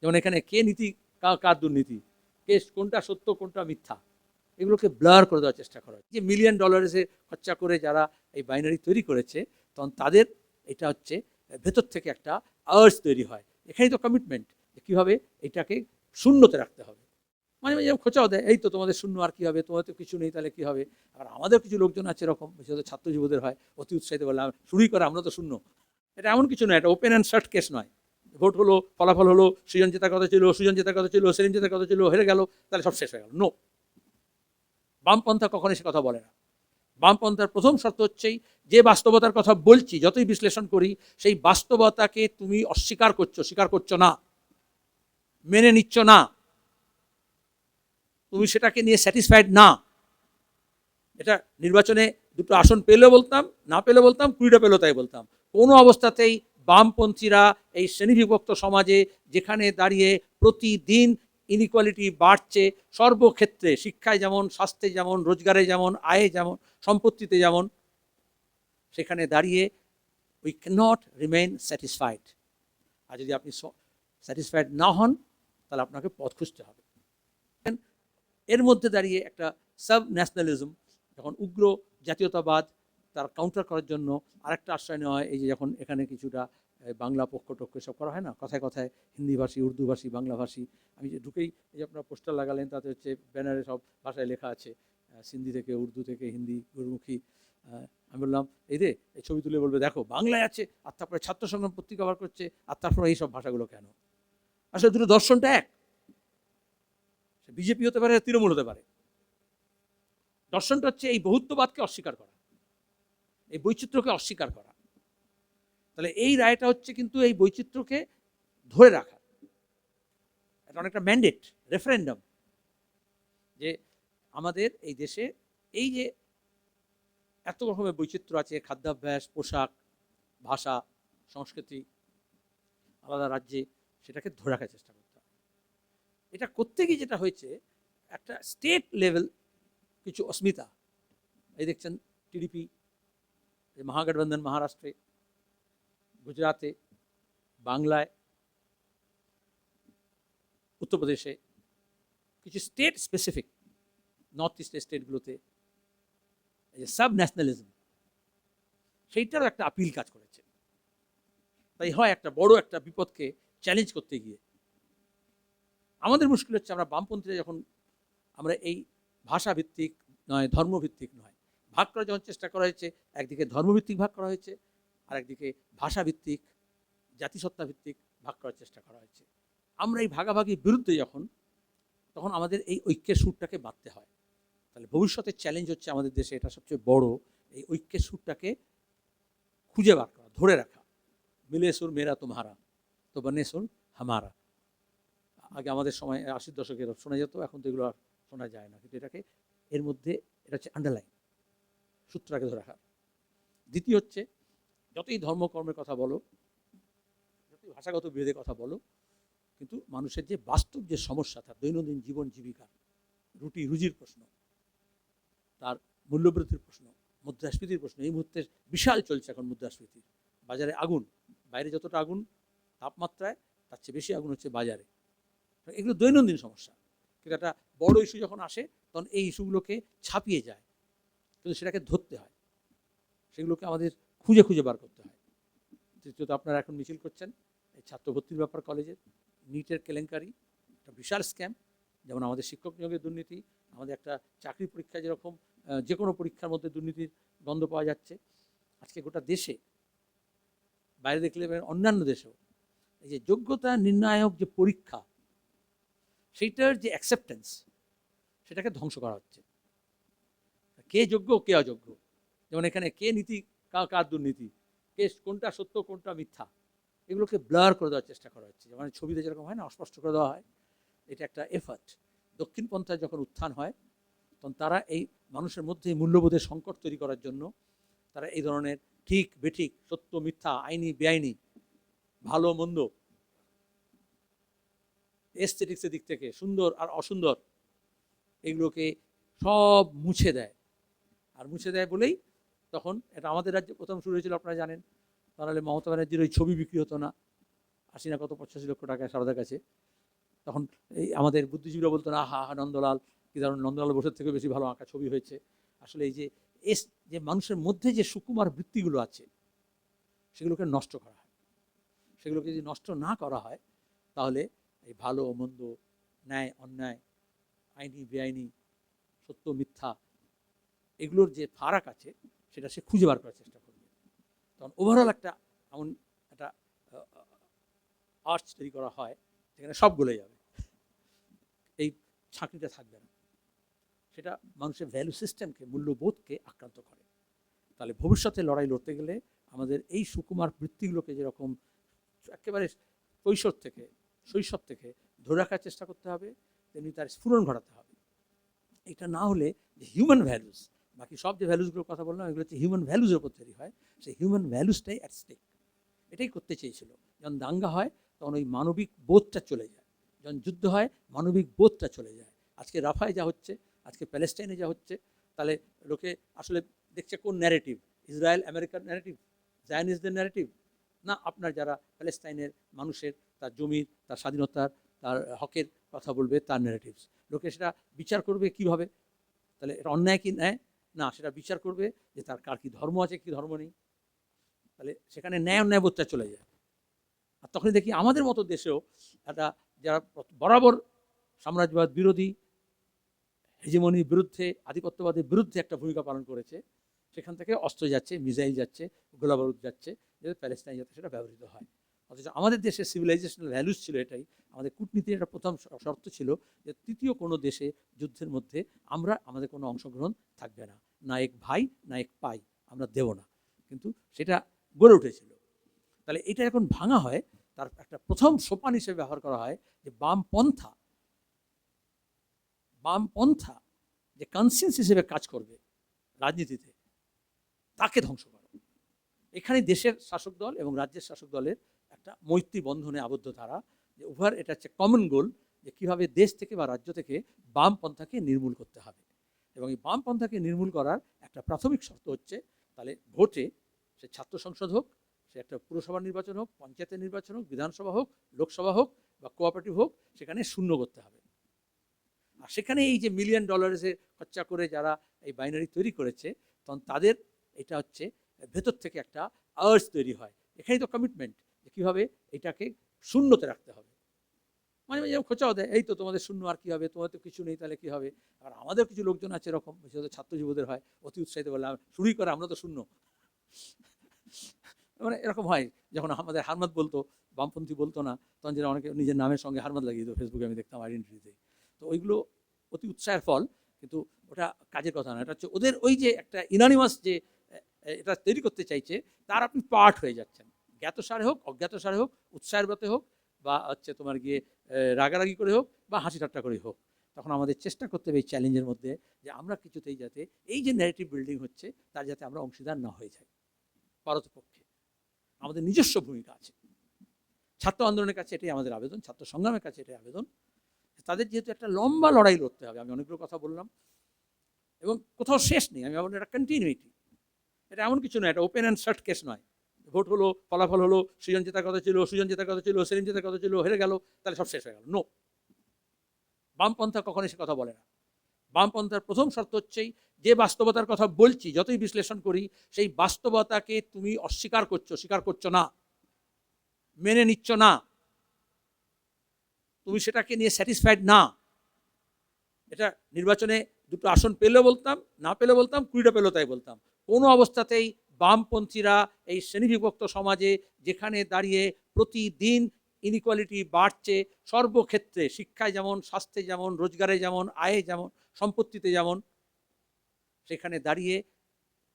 যেমন এখানে কে নীতি কার দুর্নীতি? কে কোনটা সত্য, কোনটা মিথ্যা? এগুলোকে ব্লার করে দেওয়ার চেষ্টা করা। যে মিলিয়ন ডলারেসে খরচা করে যারা এই বাইনারি তৈরি করেছে, তখন তাদের এটা হচ্ছে ভেতর থেকে একটা আর্জ তৈরি হয়। এখানেই তো কমিটমেন্ট কীভাবে এটাকে শূন্যতে রাখতে হবে। মানে মাঝে খোঁচাও দেয়, এই তো তোমাদের শূন্য, আর কী হবে? তোমাদের তো কিছু নেই, তাহলে কী হবে? আর আমাদের কিছু লোকজন আছে এরকম, বিশেষত ছাত্র যুবদের হয়, অতি উৎসাহিত বললাম, শুরুই করে, আমরা তো শূন্য। এটা এমন কিছু নয়, এটা ওপেন অ্যান্ড শার্ট কেস নয়। ভোট হলো, ফলাফল হলো সৃজন জেতার কথা ছিল সুজন জেতার কথা ছিল, সেলিম জেতার কথা ছিল, হেরে গেল, তাহলে সব শেষ হয়ে গেল। নো বামপন্থা কখনোই সে কথা বলে না। বামপন্থার প্রথম শর্ত হচ্ছেই, যে বাস্তবতার কথা বলছি, যতই বিশ্লেষণ করি, সেই বাস্তবতাকে তুমি অস্বীকার করছ, স্বীকার করছ না, মেনে নিচ্ছ না। তুমি সেটাকে নিয়ে স্যাটিসফাইড না। এটা নির্বাচনে দুটো আসন পেলেও বলতাম, না পেলে বলতাম, কুড়িটা পেলেও তাই বলতাম। কোনো অবস্থাতেই বামপন্থীরা এই শ্রেণীবিভক্ত সমাজে যেখানে দাঁড়িয়ে প্রতিদিন ইনইকুয়ালিটি বাড়ছে, সর্বক্ষেত্রে শিক্ষায় যেমন, স্বাস্থ্যে যেমন, রোজগারে যেমন, আয়ে যেমন, সম্পত্তিতে যেমন, সেখানে দাঁড়িয়ে উই ক্যানট রিমেইন স্যাটিসফাইড আর যদি আপনি স্যাটিসফাইড না হন, তাহলে আপনাকে পথ খুঁজতে হবে। এর মধ্যে দাঁড়িয়ে একটা সাব ন্যাশনালিজম যখন উগ্র জাতীয়তাবাদ তার কাউন্টার করার জন্য আরেকটা আশ্রয় নেওয়া হয়। এই যে যখন এখানে কিছুটা বাংলা পক্ষ টক্ষ সব করা হয় না? কথায় কথায় হিন্দিভাষী উর্দুভাষী বাংলাভাষী আমি যে ঢুকেই এই যে আপনার পোস্টার লাগালেন, তাতে হচ্ছে ব্যানারে সব ভাষায় লেখা আছে। সিন্ধি থেকে উর্দু থেকে হিন্দি, গুরুমুখী। আমি বললাম, এই রে, এই ছবি তুলে বলবে, দেখো, বাংলায় আছে, আর তারপরে ছাত্র সংগ্রাম পত্রিকা বার করছে, আর তারপরে এই সব ভাষাগুলো কেন? আসলে দুটো দর্শনটা এক। বিজেপি হতে পারে, তৃণমূল হতে পারে। দর্শনটা হচ্ছে এই বহুত্ববাদকে অস্বীকার করা। এই বৈচিত্র্যকে অস্বীকার করা। তাহলে এই রায়টা হচ্ছে কিন্তু এই বৈচিত্র্যকে ধরে রাখা। এটা অনেকটা ম্যান্ডেট রেফারেন্ডাম যে আমাদের এই দেশে এই যে এত রকমের বৈচিত্র্য আছে, খাদ্যাভ্যাস, পোশাক, ভাষা, সংস্কৃতি, আলাদা রাজ্যে, সেটাকে ধরে রাখার চেষ্টা করতে হবে এটা করতে গিয়ে যেটা হয়েছে, একটা স্টেট লেভেল কিছু অস্মিতা। এই দেখছেন টিডিপি মহাগঠবন্ধন মহারাষ্ট্রে, গুজরাতে, বাংলায়, উত্তরপ্রদেশে কিছু স্টেট স্পেসিফিক নর্থ ইস্টের স্টেটগুলোতে এই যে সাব ন্যাশনালিজম সেইটারও একটা আপিল কাজ করেছে। তাই হয় একটা বড় একটা বিপদকে চ্যালেঞ্জ করতে গিয়ে। আমাদের মুশকিল হচ্ছে আমরা বামপন্থীরা যখন আমরা এই ভাষাভিত্তিক নয়, ধর্মভিত্তিক নয় ভাগ করার যখন চেষ্টা করা হয়েছে। একদিকে ধর্মভিত্তিক ভাগ করা হয়েছে আর একদিকে ভাষাভিত্তিক জাতিসত্তা ভিত্তিক ভাগ করার চেষ্টা করা হয়েছে। আমরা এই ভাগাভাগির বিরুদ্ধে যখন, তখন আমাদের এই ঐক্যের সুরটাকে বাঁধতে হয়। তাহলে ভবিষ্যতের চ্যালেঞ্জ হচ্ছে আমাদের দেশে এটা সবচেয়ে বড়, এই ঐক্যের সুরটাকে খুঁজে বার করা, ধরে রাখা। মিলে সুর মেরা তোমারা তো বনে সুর হামারা। আগে আমাদের সময় আশির দশকে শোনা যেত, এখন তো এগুলো আর শোনা যায় না। কিন্তু এটাকে, এর মধ্যে, এটা হচ্ছে আন্ডারলাইন সূত্রটাকে ধরে রাখা। দ্বিতীয় হচ্ছে, যতই ধর্মকর্মের কথা বলো, যতই ভাষাগত বিরোধের কথা বলো, কিন্তু মানুষের যে বাস্তব যে সমস্যা, তার দৈনন্দিন জীবন জীবিকা, রুটি রুজির প্রশ্ন, তার মূল্যবৃদ্ধির প্রশ্ন, মুদ্রাস্ফীতির প্রশ্ন, এই মুহূর্তে বিশাল চলছে এখন মুদ্রাস্ফীতি। বাজারে আগুন, বাইরে যতটা আগুন, তাপমাত্রায় তার চেয়ে বেশি আগুন হচ্ছে বাজারে। এগুলো দৈনন্দিন সমস্যা। কিন্তু একটা বড় ইস্যু যখন আসে, তখন এই ইস্যুগুলোকে ছাপিয়ে যায়। কিন্তু সেটাকে ধরতে হয়। সেগুলোকে আমাদের খুঁজে খুঁজে বার করতে হয়। তৃতীয়ত আপনারা এখন মিছিল করছেন, এই ছাত্র ভর্তির ব্যাপার কলেজে। নিটের কেলেঙ্কারি, একটা বিশাল স্ক্যাম যেমন আমাদের শিক্ষক নিয়োগের দুর্নীতি, আমাদের একটা চাকরি পরীক্ষা যেরকম যে কোনো পরীক্ষার মধ্যে দুর্নীতির গন্ধ পাওয়া যাচ্ছে। আজকে গোটা দেশে, বাইরে দেখলে অন্যান্য দেশেও, এই যে যোগ্যতা নির্ণায়ক যে পরীক্ষা, সেইটার যে অ্যাকসেপ্টেন্স সেটাকে ধ্বংস করা হচ্ছে। কে যোগ্য, কে অযোগ্য? যেমন এখানে কে নীতি, কার দুর্নীতি? কে কোনটা সত্য, কোনটা মিথ্যা? এগুলোকে ব্লার করে দেওয়ার চেষ্টা করা হচ্ছে। যেমন ছবিতে যেরকম হয় না, অস্পষ্ট করে দেওয়া হয়, এটা একটা এফার্ট দক্ষিণপন্থায় যখন উত্থান হয়, তখন তারা এই মানুষের মধ্যে মূল্যবোধের সংকট তৈরি করার জন্য তারা এই ধরনের ঠিক, বেঠিক, সত্য, মিথ্যা, আইনি, বেআইনি, ভালো, মন্দ এস্থেটিক্সের দিক থেকে সুন্দর আর অসুন্দর, এগুলোকে সব মুছে দেয়। আর মুছে দেয় বলেই তখন এটা আমাদের রাজ্যে প্রথম শুরু হয়েছিল, আপনারা জানেন। তাহলে মমতা ব্যানার্জির ওই ছবি বিক্রি হতো না। আশি না কত, পঁচাশি লক্ষ টাকা সারদার কাছে। তখন এই আমাদের বুদ্ধিজীবীরা বলতো না হা হা নন্দলাল, কি ধরুন নন্দলাল বসের থেকে বেশি ভালো আঁকা ছবি হয়েছে। আসলে এই যে, এস, যে মানুষের মধ্যে যে সুকুমার বৃত্তিগুলো আছে, সেগুলোকে নষ্ট করা হয়। সেগুলোকে যদি নষ্ট না করা হয়, তাহলে এই ভালো, মন্দ, ন্যায়, অন্যায়, আইনি, বেআইনি, সত্য, মিথ্যা এগুলোর যে ফারাক আছে, সেটা সে খুঁজে বার করার চেষ্টা করবে। তখন ওভারঅল একটা এমন একটা আর্চ তৈরি করা হয় সেখানে সব গলে যাবে। এই ছাঁকনিটা থাকবে না। সেটা মানুষের ভ্যালু সিস্টেমকে মূল্যবোধকে আক্রান্ত করে। তাহলে ভবিষ্যতে লড়াই লড়তে গেলে আমাদের এই সুকুমার বৃত্তিগুলোকে যেরকম একেবারে কৈশোর থেকে, শৈশব থেকে ধরে রাখার চেষ্টা করতে হবে, তেমনি তার স্ফুরণ ঘটাতে হবে। এটা না হলে হিউম্যান ভ্যালুস বাকি সব যে ভ্যালুসগুলোর কথা বললাম, এগুলো হচ্ছে হিউম্যান ভ্যালুসের উপর তৈরি হয়। সেই হিউম্যান ভ্যালুসটাই অ্যাট স্টেক এটাই করতে চেয়েছিল। যখন দাঙ্গা হয়, তখন ওই মানবিক বোধটা চলে যায়। যখন যুদ্ধ হয়, মানবিক বোধটা চলে যায়। আজকে রাফায় যা হচ্ছে, আজকে প্যালেস্টাইনে যা হচ্ছে, তাহলে লোকে আসলে দেখছে কোন ন্যারেটিভ ইসরায়েল, আমেরিকার ন্যারেটিভ জায়নিসদের ন্যারেটিভ না, আপনার যারা প্যালেস্টাইনের মানুষের, তার জমির, তার স্বাধীনতার, তার হকের কথা বলবে, তার ন্যারেটিভস লোকে সেটা বিচার করবে কীভাবে? তাহলে এটা অন্যায় কি ন্যায়? না, সেটা বিচার করবে যে তার কার কি ধর্ম আছে, কি ধর্ম নেই। তাহলে সেখানে ন্যায় অন্যায় বোধটা চলে যায়। আর তখন দেখি আমাদের মতো দেশেও একটা যারা বরাবর সাম্রাজ্যবাদ বিরোধী, হেজিমনির বিরুদ্ধে, আধিপত্যবাদের বিরুদ্ধে একটা ভূমিকা পালন করেছে, সেখান থেকে অস্ত্র যাচ্ছে, মিসাইল যাচ্ছে, গোলাবারুদ যাচ্ছে, যাতে প্যালেস্টাইন যাতে সেটা ব্যবহৃত হয়। অথচ আমাদের দেশের সিভিলাইজেশনাল ভ্যালুস ছিল এটাই। আমাদের কূটনীতির একটা প্রথম শর্ত ছিল যে তৃতীয় কোনো দেশে যুদ্ধের মধ্যে আমরা আমাদের কোনো অংশগ্রহণ থাকবে না। না এক ভাই, না এক পাই, আমরা দেব না। কিন্তু সেটা গড়ে উঠেছিল। তাহলে এটা এখন ভাঙা হয়, তার একটা প্রথম সোপান হিসেবে ব্যবহার করা হয় যে বামপন্থা বামপন্থা যে কনসিয়েন্স হিসেবে কাজ করবে রাজনীতিতে, তাকে ধ্বংস করা। এখানে দেশের শাসক দল এবং রাজ্যের শাসক দলের একটা মৈত্রী বন্ধনে আবদ্ধ তারা যে উভয়ের এটা হচ্ছে কমন গোল যে কীভাবে দেশ থেকে বা রাজ্য থেকে বামপন্থাকে নির্মূল করতে হবে। এবং এই বামপন্থাকে নির্মূল করার একটা প্রাথমিক শর্ত হচ্ছে, তাহলে ভোটে সে ছাত্র সংসদ হোক, সে একটা পুরসভা নির্বাচন হোক, পঞ্চায়েতের নির্বাচন হোক, বিধানসভা হোক, লোকসভা হোক বা কোঅপারেটিভ হোক, সেখানে শূন্য করতে হবে। আর সেখানে এই যে মিলিয়ন ডলার্সে খরচা করে যারা এই বাইনারি তৈরি করেছে, তখন তাদের এটা হচ্ছে ভেতর থেকে একটা আর্জ তৈরি হয়। এখানেই তো কমিটমেন্ট কীভাবে এটাকে শূন্যতে রাখতে হবে। মানে মাঝে খোঁচাও দেয়, এই তো তোমাদের শূন্য, আর কী হবে? তোমাদের তো কিছু নেই, তাহলে কী হবে? আর আমাদের কিছু লোকজন আছে এরকম, বিশেষত ছাত্র যুবদের হয়, অতি উৎসাহিত বলে শুরুই করে, আমরা তো শূন্য। মানে এরকম হয়, যখন আমাদের হারমাদ বলতো, বামপন্থী বলতো না, তখন যেন অনেকে নিজের নামের সঙ্গে হারমাদ লাগিয়ে দিত, ফেসবুকে আমি দেখতাম আইডেন্টিটিতে তো ওইগুলো অতি উৎসাহের ফল, কিন্তু ওটা কাজের কথা না এটা হচ্ছে ওদের ওই যে একটা ইনানিমাস যে এটা তৈরি করতে চাইছে, তার আপনি পার্ট হয়ে যাচ্ছেন। জ্ঞাতসারে হোক অজ্ঞাতসারে হোক, উৎসাহের ব্রতে হোক, বা হচ্ছে তোমার গিয়ে রাগারাগি করে হোক, বা হাসি ঠাট্টা করে হোক, তখন আমাদের চেষ্টা করতে হবে এই চ্যালেঞ্জের মধ্যে যে আমরা কিছুতেই যাতে এই যে ন্যারেটিভ বিল্ডিং হচ্ছে, তার যাতে আমরা অংশীদার না হয়ে যাই। ভারতপক্ষে আমাদের নিজস্ব ভূমিকা আছে। ছাত্র আন্দোলনের কাছে এটাই আমাদের আবেদন, ছাত্র সংগ্রামের কাছে এটাই আবেদন। তাদের যেহেতু একটা লম্বা লড়াই লড়তে হবে, আমি অনেকগুলো কথা বললাম। এবং কোথাও শেষ নেই, আমি বললাম এটা কন্টিনিউটি এটা এমন কিছু নয়, এটা ওপেন অ্যান্ড শার্ট কেস নয়। ভোট হলো, ফলাফল হলো, সৃজন জেতার কথা ছিল, সুজন জেতার কথা ছিল, সেলিম জেতার কথা ছিল, হেরে গেল, তাহলে সব শেষ হয়ে গেল। নো বামপন্থা কখনোই সে কথা বলে না। বামপন্থার প্রথম শর্ত হচ্ছেই, যে বাস্তবতার কথা বলছি, যতই বিশ্লেষণ করি, সেই বাস্তবতাকে তুমি অস্বীকার করছ, স্বীকার করছ না, মেনে নিচ্ছ না, তুমি সেটাকে নিয়ে স্যাটিসফাইড না। এটা নির্বাচনে দুটো আসন পেলেও বলতাম, না পেলে বলতাম, কুড়িটা পেলেও তাই বলতাম। কোনো অবস্থাতেই বামপন্থীরা এই শ্রেণীবিভক্ত সমাজে যেখানে দাঁড়িয়ে প্রতিদিন ইনইকুয়ালিটি বাড়ছে, সর্বক্ষেত্রে শিক্ষায় যেমন, স্বাস্থ্যে যেমন, রোজগারে যেমন, আয়ে যেমন, সম্পত্তিতে যেমন, সেখানে দাঁড়িয়ে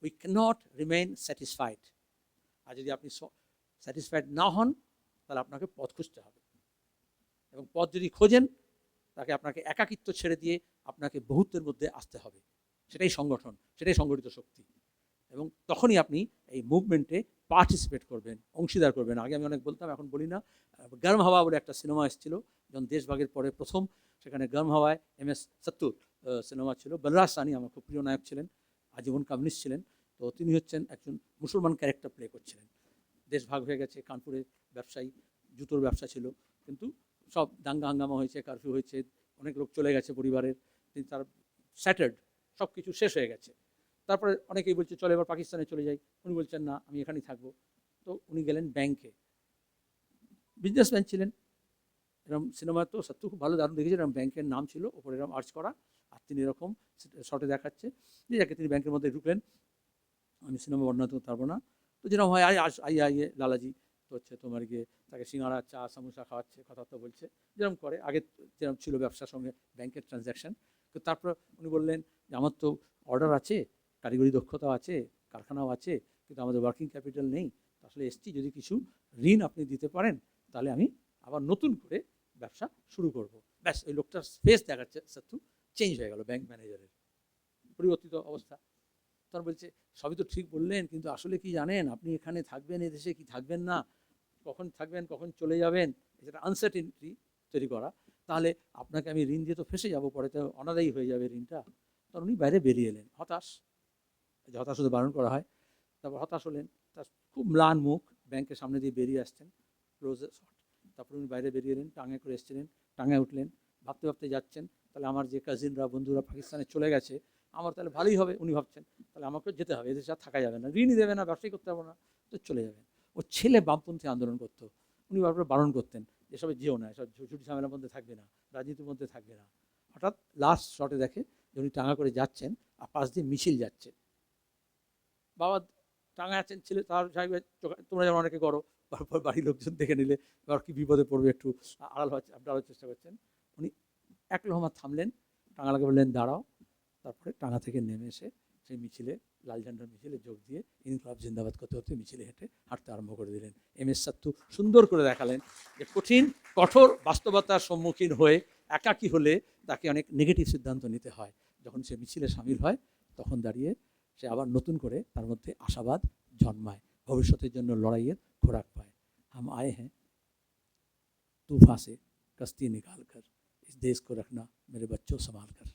উই ক্যানট রিমেইন স্যাটিসফাইড আর যদি আপনি স্যাটিসফাইড না হন, তাহলে আপনাকে পথ খুঁজতে হবে। এবং পথ যদি খোঁজেন, তাকে আপনাকে একাকিত্ব ছেড়ে দিয়ে আপনাকে বহুত্বের মধ্যে আসতে হবে। সেটাই সংগঠন, সেটাই সংগঠিত শক্তি। এবং তখনই আপনি এই মুভমেন্টে পার্টিসিপেট করবেন, অংশীদার করবেন। আগে আমি অনেক বলতাম, এখন বলি না। গরম হাওয়া বলে একটা সিনেমা এসেছিল, যখন দেশভাগের পরে প্রথম, সেখানে গরম হাওয়ায় এম এস সত্তুর সিনেমা ছিল। বলরাজ সানি আমার খুব প্রিয় নায়ক ছিলেন, আজীবন কমিউনিস্ট ছিলেন। তো তিনি হচ্ছেন একজন মুসলমান ক্যারেক্টার প্লে করছিলেন। দেশ ভাগ হয়ে গেছে কানপুরের ব্যবসায়ী, জুতোর ব্যবসা ছিল। কিন্তু সব দাঙ্গা হাঙ্গামা হয়েছে কারফিউ হয়েছে, অনেক লোক চলে গেছে পরিবারের। তিনি তার স্যাটার্ড সব কিছু শেষ হয়ে গেছে। তারপরে অনেকেই বলছে, চলে এবার পাকিস্তানে চলে যাই। উনি বলছেন, না, আমি এখানেই থাকব। তো উনি গেলেন ব্যাংকে। বিজনেসম্যান ছিলেন। এরকম সিনেমা তো সত্য খুব ভালো, দারুণ দেখেছেন। এরকম ব্যাংকের নাম ছিল, ওপরে এরকম আর্চ করা, আর তিনি এরকম শর্টে দেখাচ্ছে। যে যাকে তিনি ব্যাংকের মধ্যে ঢুকলেন, আমি সিনেমা বর্ণনা করতে পারব না। তো যেরকম হয় আই আই আইয়ে লালাজি। তো হচ্ছে তোমার গিয়ে তাকে সিঙ্গাড়া চা, সামোসা খাওয়াচ্ছে, কথাবার্তা বলছে। যেরকম করে, আগে যেরকম ছিল ব্যবসার সঙ্গে ব্যাংকের ট্রানজ্যাকশন তো তারপর উনি বললেন যে আমার তো অর্ডার আছে কারিগরি দক্ষতাও আছে, কারখানাও আছে, কিন্তু আমাদের ওয়ার্কিং ক্যাপিটাল নেই। আসলে এসছি, যদি কিছু ঋণ আপনি দিতে পারেন, তাহলে আমি আবার নতুন করে ব্যবসা শুরু করব। ব্যাস, ওই লোকটার স্পেস দেখাচ্ছে সত্যু চেঞ্জ হয়ে গেল ব্যাংক ম্যানেজারের পরিবর্তিত অবস্থা। তখন বলছে, সবই তো ঠিক বললেন, কিন্তু আসলে কি জানেন, আপনি এখানে থাকবেন, এদেশে কি থাকবেন না? কখন থাকবেন, কখন চলে যাবেন? এটা আনসার্টিনিটি তৈরি করা। তাহলে আপনাকে আমি ঋণ দিয়ে তো ফেসে যাব, পরে তো অনাদায়ী হয়ে যাবে ঋণটা। তখন উনি বাইরে বেরিয়ে এলেন, হতাশ। যে হতাশ হতে বারণ করা হয়। তারপর হতাশ হলেন, তার খুব ম্লান মুখ ব্যাংকের সামনে দিয়ে বেরিয়ে আসছেন ক্লোজে তারপর উনি বাইরে বেরিয়ে এলেন টাঙায় করে এসেছিলেন টাঙায় উঠলেন, ভাবতে ভাবতে যাচ্ছেন, তাহলে আমার যে কাজিনরা বন্ধুরা পাকিস্তানে চলে গেছে, আমার তাহলে ভালোই হবে, উনি ভাবছেন, তাহলে আমাকেও যেতে হবে, এদেশে আর থাকা যাবে না, ঋণই দেবে না, ব্যবসাই করতে পারব না, তো চলে যাবেন। ও ছেলে বামপন্থী আন্দোলন করতো, উনি বারবার বারণ করতেন, এসবে যেও না, এসব ঝুটি ঝামেলার মধ্যে থাকবে না, রাজনীতির মধ্যে থাকবে না। হঠাৎ লাস্ট শটে দেখে যে উনি টাঙা করে যাচ্ছেন, আর পাশ দিয়ে মিছিল যাচ্ছে। বাবা টাঙা আছেন, ছেলে তার সাহেবের চোখে- তোমরা যেমন অনেকে করো। তারপর বাড়ির লোকজন দেখে নিলে, এবার কি বিপদে পড়বে একটু আড়াল হওয়ার আড়াল চেষ্টা করছেন। উনি এক লহমা থামলেন টাঙালাকে বললেন, দাঁড়াও। তারপরে টাঙা থেকে নেমে এসে সেই মিছিলে, লাল ঝান্ডার মিছিলে যোগ দিয়ে ইনকলাব জিন্দাবাদ করতে করতে মিছিলে হেঁটে হাঁটতে আরম্ভ করে দিলেন। এম এস সাত্তু সুন্দর করে দেখালেন যে কঠিন, কঠোর বাস্তবতার সম্মুখীন হয়ে একাকী হলে তাকে অনেক নেগেটিভ সিদ্ধান্ত নিতে হয়। যখন সে মিছিলে সামিল হয়, তখন দাঁড়িয়ে সে আবার নতুন করে তার মধ্যে আশাবাদ জন্মায় ভবিষ্যতের জন্য লড়াইয়ের খোরাক পায় हम आए हैं तूफा से कश्ती निकाल कर इस देश को रखना मेरे बच्चों संभाल कर